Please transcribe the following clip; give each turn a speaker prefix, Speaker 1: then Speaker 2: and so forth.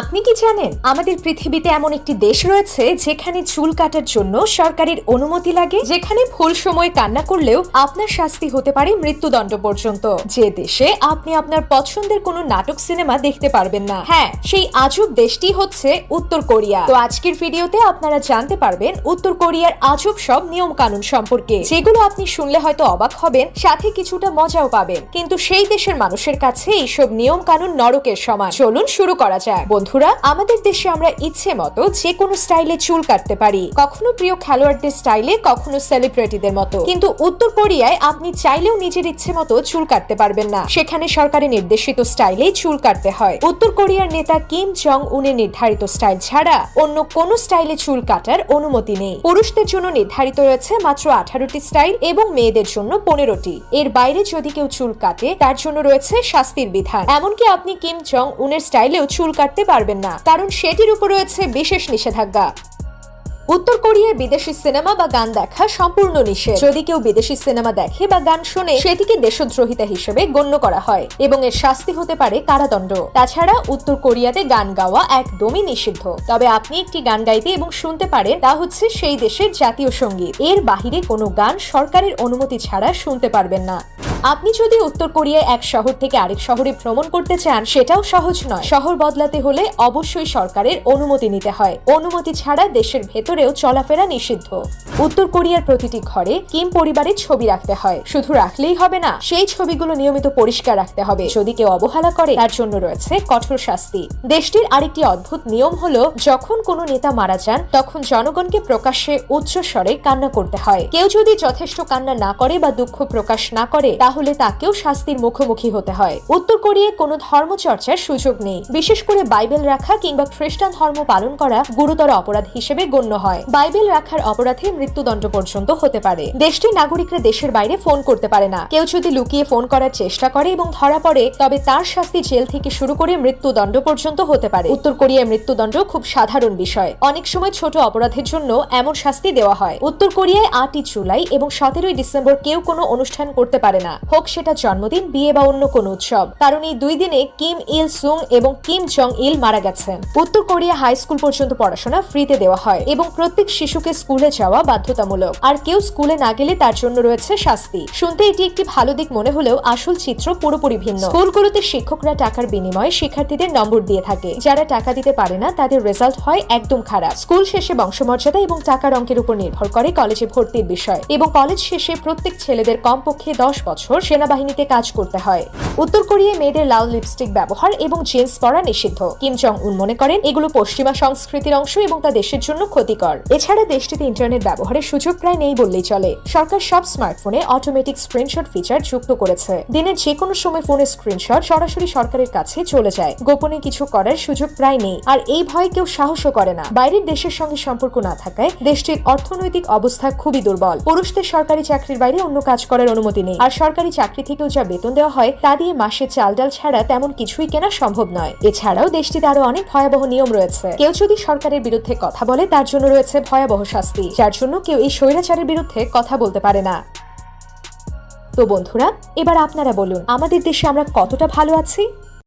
Speaker 1: আপনি কি জানেন, আমাদের পৃথিবীতে এমন একটি দেশ রয়েছে যেখানে চুল কাটার জন্য সরকারের অনুমতি লাগে? যেখানে ভুল সময়ে কান্না করলেও আপনার শাস্তি হতে পারে মৃত্যুদণ্ড পর্যন্ত। যে দেশে আপনি আপনার পছন্দের কোনো নাটক সিনেমা দেখতে পারবেন না। হ্যাঁ সেই আজব দেশটি হচ্ছে উত্তর কোরিয়া। তো আজকের ভিডিওতে আপনারা জানতে পারবেন উত্তর কোরিয়ার আজব সব নিয়ম কানুন সম্পর্কে। যেগুলো আপনি শুনলে হয়তো অবাক হবেন, সাথে কিছুটা মজাও পাবেন। কিন্তু সেই দেশের মানুষের কাছে এইসব নিয়ম কানুন নরকের সমান। চলুন শুরু করা যাক। বন্ধুরা, আমাদের দেশে আমরা ইচ্ছে মতো যে কোনো স্টাইলে চুল কাটতে পারি। কখনো প্রিয় খেলোয়াড়দের স্টাইলে, কখনো সেলিব্রিটিদের মতো। কিন্তু উত্তর কোরিয়ায় আপনি চাইলেও নিজের ইচ্ছে মতো চুল কাটতে পারবেন না। সেখানে সরকারের নির্দেশিত স্টাইলেই চুল কাটতে হয়। উত্তর কোরিয়ার নেতা কিম জং উনের নির্ধারিত স্টাইল ছাড়া অন্য কোনো স্টাইলে চুল কাটার অনুমতি নেই। পুরুষদের জন্য নির্ধারিত রয়েছে মাত্র আঠারোটি স্টাইল এবং মেয়েদের জন্য পনেরোটি। এর বাইরে যদি কেউ চুল কাটে, তার জন্য রয়েছে শাস্তির বিধান। এমনকি আপনি কিম জং উনের স্টাইলেও চুল কাটতে পারবেন না, কারণ সেটির উপর রয়েছে বিশেষ নিষেধাজ্ঞা। উত্তর কোরিয়ায় বিদেশি সিনেমা বা গান দেখা সম্পূর্ণ নিষেধ। যদি কেউ বিদেশি সিনেমা দেখে বা গান শোনে, সেটিকে দেশদ্রোহিতা হিসেবে গণ্য করা হয়, এবং এর শাস্তি হতে পারে কারাদণ্ড। তাছাড়া, উত্তর কোরিয়াতে গান গাওয়া একদমই নিষিদ্ধ। তবে আপনি একটি গান গাইতে এবং শুনতে পারেন, তা হচ্ছে সেই দেশের জাতীয় সংগীত। এর বাহিরে কোনো গান সরকারের অনুমতি ছাড়া শুনতে পারবেন না। আপনি যদি উত্তর কোরিয়ায় এক শহর থেকে আরেক শহরে ভ্রমণ করতে চান, সেটাও সহজ নয়। শহর বদলাতে হলে অবশ্যই সরকারের অনুমতি নিতে হয়। অনুমতি ছাড়া দেশের ভেতরেও চলাফেরা নিষিদ্ধ। উত্তর কোরিয়ার প্রতিটি ঘরে কিম পরিবারের ছবি রাখতে হয়। শুধু রাখলেই হবে না, সেই ছবিগুলো নিয়মিত পরিষ্কার রাখতে হবে। যদি কেউ অবহেলা করে, তার জন্য রয়েছে কঠোর শাস্তি। দেশটির আরেকটি অদ্ভুত নিয়ম হলো, যখন কোনো নেতা মারা যান, তখন জনগণকে প্রকাশ্যে উচ্চ স্বরে কান্না করতে হয়। কেউ যদি যথেষ্ট কান্না না করে বা দুঃখ প্রকাশ না করে, তাহলে তাকেও শাস্তির মুখোমুখি হতে হয়। উত্তর কোরিয়ায় কোনো ধর্মচর্চার সুযোগ নেই। বিশেষ করে বাইবেল রাখা কিংবা খ্রিস্টান ধর্ম পালন করা গুরুতর অপরাধ হিসেবে গণ্য হয়। বাইবেল রাখার অপরাধে মৃত্যুদণ্ড পর্যন্ত হতে পারে। দেশটির নাগরিকরা দেশের বাইরে ফোন করতে পারে না। কেউ যদি লুকিয়ে ফোন করার চেষ্টা করে এবং ধরা পড়ে, তবে তার শাস্তি জেল থেকে শুরু করে মৃত্যুদণ্ড পর্যন্ত হতে পারে। উত্তর কোরিয়ায় মৃত্যুদণ্ড খুব সাধারণ বিষয়। অনেক সময় ছোট অপরাধের জন্য এমন শাস্তি দেওয়া হয়। উত্তর কোরিয়ায় আটই জুলাই এবং সতেরোই ডিসেম্বর কেউ কোনো অনুষ্ঠান করতে পারে না। হোক সেটা জন্মদিন, বিয়ে বা অন্য কোনো উৎসব। কারণ এই দুই দিনে কিম ইল সুং এবং কিম জং ইল মারা গেছেন উত্তর কোরিয়া হাই স্কুল পর্যন্ত পড়াশোনা ফ্রিতে দেওয়া হয় এবং প্রত্যেক শিশুকে স্কুলে যাওয়া বাধ্যতামূলক। আর কেউ স্কুলে না গেলে তার জন্য রয়েছে শাস্তি। শুনতে এটি একটি ভালো দিক মনে হলেও আসল চিত্র পুরোপুরি ভিন্ন। স্কুলগুলোতে শিক্ষকরা টাকার বিনিময়ে শিক্ষার্থীদের নম্বর দিয়ে থাকে। যারা টাকা দিতে পারে না, তাদের রেজাল্ট হয় একদম খারাপ। স্কুল শেষে বংশমর্যাদা এবং টাকার অঙ্কের উপর নির্ভর করে কলেজে ভর্তির বিষয়। এবং কলেজ শেষে প্রত্যেক ছেলেদের কমপক্ষে দশ বছর সেনাবাহিনীতে কাজ করতে হয়। উত্তর কোরিয়ায় মেয়েদের লাল লিপস্টিক ব্যবহার এবং জিন্স পরা নিষিদ্ধ। কিম জং উন মনে করেন, এগুলো পশ্চিমা সংস্কৃতির অংশ এবং তা দেশের জন্য ক্ষতিকর। এছাড়া দেশটিতে ইন্টারনেট ব্যবহারের সুযোগ প্রায় নেই বললেই চলে। সরকার সব স্মার্টফোনে অটোমেটিক স্ক্রিনশট ফিচার যুক্ত করেছে। দিনের যে কোনো সময় ফোনের স্ক্রিনশট সরাসরি সরকারের কাছে চলে যায়। গোপনে কিছু করার সুযোগ প্রায় নেই। আর এই ভয়ে কেউ সাহসও করে না। বাইরের দেশের সঙ্গে সম্পর্ক না থাকায় দেশটির অর্থনৈতিক অবস্থা খুবই দুর্বল। পুরুষদের সরকারি চাকরির বাইরে অন্য কাজ করার অনুমতি নেই। আর সরকারি চাকরি থেকেও যা বেতন দেওয়া হয়, তা দিয়ে মাসে চাল ডাল ছাড়া তেমন কিছুই কেনা সম্ভব নয়। এছাড়াও দেশটিতে আরও অনেক ভয়াবহ নিয়ম রয়েছে। কেউ যদি সরকারের বিরুদ্ধে কথা বলে, তার জন্য রয়েছে ভয়াবহ শাস্তি, যার জন্য কেউ এই স্বৈরাচারের বিরুদ্ধে কথা বলতে পারে না। তো বন্ধুরা, এবার আপনারা বলুন, আমাদের দেশে আমরা কতটা ভালো আছি?